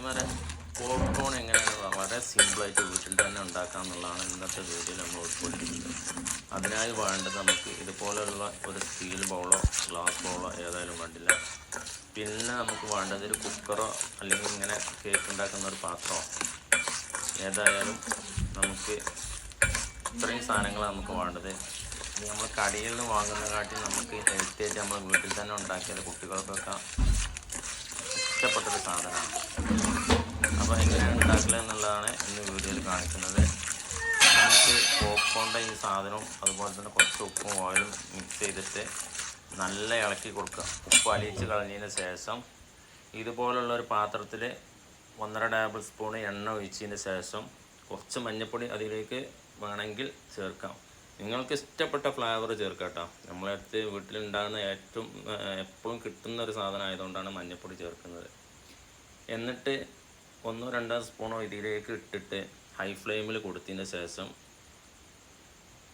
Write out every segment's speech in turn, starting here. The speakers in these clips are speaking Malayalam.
ചങ്ങന്മാരെ പോപ്കോൺ എങ്ങനെയാണ് വളരെ സിമ്പിളായിട്ട് വീട്ടിൽ തന്നെ ഉണ്ടാക്കാം എന്നുള്ളതാണ് ഇന്നത്തെ വീഡിയോയിൽ നമ്മൾ ഉൾപ്പെടുത്തിയിട്ടുള്ളത് അതിനായി വേണ്ടത് നമുക്ക് ഇതുപോലെയുള്ള ഒരു സ്റ്റീൽ ബൗളോ ഗ്ലാസ് ബൗളോ ഏതായാലും വേണ്ടില്ല. പിന്നെ നമുക്ക് വേണ്ടത് ഒരു കുക്കറോ അല്ലെങ്കിൽ ഇങ്ങനെ കേക്ക് ഉണ്ടാക്കുന്ന ഒരു പാത്രമോ ഏതായാലും നമുക്ക് ഇത്രയും സാധനങ്ങളാണ് നമുക്ക് വേണ്ടത്. നമ്മൾ കടയിൽ നിന്ന് വാങ്ങുന്ന കാട്ടി നമുക്ക് ഹെൽത്തേജ് നമ്മൾ വീട്ടിൽ തന്നെ ഉണ്ടാക്കിയത് കുട്ടികൾക്കൊക്കെ ഇഷ്ടപ്പെട്ടൊരു സാധനമാണ്. അപ്പോൾ എങ്ങനെയാണ് ഉണ്ടാക്കുക എന്നുള്ളതാണ് ഇന്ന് വീഡിയോയിൽ കാണിക്കുന്നത്. നമുക്ക് പോപ്കോണിന്റെ ഈ സാധനവും അതുപോലെ തന്നെ കുറച്ച് ഉപ്പും ഓയിലും മിക്സ് ചെയ്തിട്ട് നല്ല ഇളക്കി കൊടുക്കുക. ഉപ്പ് അലിയിച്ച് കളഞ്ഞതിന് ശേഷം ഇതുപോലുള്ള ഒരു പാത്രത്തിൽ ഒന്നര ടേബിൾ സ്പൂൺ എണ്ണ ഒഴിച്ചതിന് ശേഷം കുറച്ച് മഞ്ഞൾപ്പൊടി അതിലേക്ക് വേണമെങ്കിൽ ചേർക്കാം. നിങ്ങൾക്ക് ഇഷ്ടപ്പെട്ട ഫ്ലേവർ ചേർക്കാം കേട്ടോ. നമ്മളെ അടുത്ത് വീട്ടിലുണ്ടാകുന്ന ഏറ്റവും എപ്പോഴും കിട്ടുന്ന ഒരു സാധനം ആയതുകൊണ്ടാണ് മഞ്ഞൾപ്പൊടി ചേർക്കുന്നത്. എന്നിട്ട് ഒന്നോ രണ്ടോ സ്പൂണോ ഇതിലേക്ക് ഇട്ടിട്ട് ഹൈ ഫ്ലെയിമിൽ കൊടുത്തതിന് ശേഷം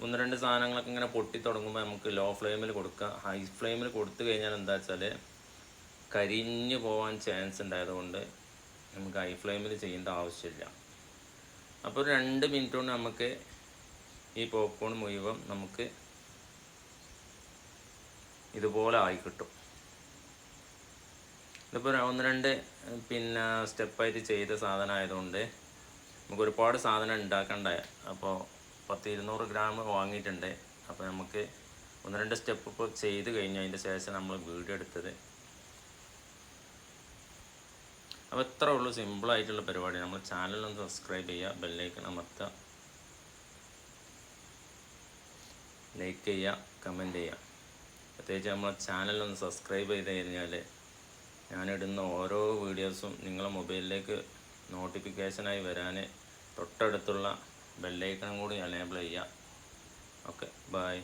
ഒന്ന് രണ്ട് സാധനങ്ങളൊക്കെ ഇങ്ങനെ പൊട്ടി തുടങ്ങുമ്പോൾ നമുക്ക് ലോ ഫ്ലെയിമിൽ കൊടുക്കുക ഹൈ ഫ്ലെയിമിൽ കൊടുത്തു കഴിഞ്ഞാൽ എന്താ വെച്ചാൽ കരിഞ്ഞു പോകാൻ ചാൻസ് ഉണ്ടായതുകൊണ്ട് നമുക്ക് ഹൈ ഫ്ലെയിമിൽ ചെയ്യേണ്ട ആവശ്യമില്ല. അപ്പോൾ ഒരു രണ്ട് മിനിറ്റ് കൊണ്ട് നമുക്ക് ഈ പോപ്കോൺ മുഴുവൻ നമുക്ക് ഇതുപോലെ ആയി കിട്ടും. ഇതിപ്പോൾ ഒന്ന് രണ്ട് പിന്നെ സ്റ്റെപ്പായിട്ട് ചെയ്ത സാധനം ആയതുകൊണ്ട് നമുക്ക് ഒരുപാട് സാധനം ഉണ്ടാക്കേണ്ട? അപ്പോൾ പത്ത് ഇരുന്നൂറ് ഗ്രാം വാങ്ങിയിട്ടുണ്ട്. അപ്പോൾ നമുക്ക് ഒന്ന് രണ്ട് സ്റ്റെപ്പ് ഇപ്പോൾ ചെയ്ത് കഴിഞ്ഞു. അതിന്റെ ശേഷം നമ്മൾ വീഡിയോ എടുത്തത്. അപ്പോൾ ഇത്രേ ഉള്ളൂ സിമ്പിളായിട്ടുള്ള പരിപാടി. നമ്മൾ ചാനലൊന്ന് സബ്സ്ക്രൈബ് ചെയ്യുക ബെല്ലൈക്കൺ അമർത്തുക. ലൈക്ക് ചെയ്യുക കമന്റ് ചെയ്യുക. പ്രത്യേകിച്ച് നമ്മളെ ചാനലൊന്ന് സബ്സ്ക്രൈബ് ചെയ്ത് കഴിഞ്ഞാൽ ഞാനിടുന്ന ഓരോ വീഡിയോസും നിങ്ങളുടെ മൊബൈലിലേക്ക് നോട്ടിഫിക്കേഷനായി വരാൻ തൊട്ടടുത്തുള്ള ബെല്ലൈക്കണും കൂടി എനേബിൾ ചെയ്യുക ഓക്കെ ബായ്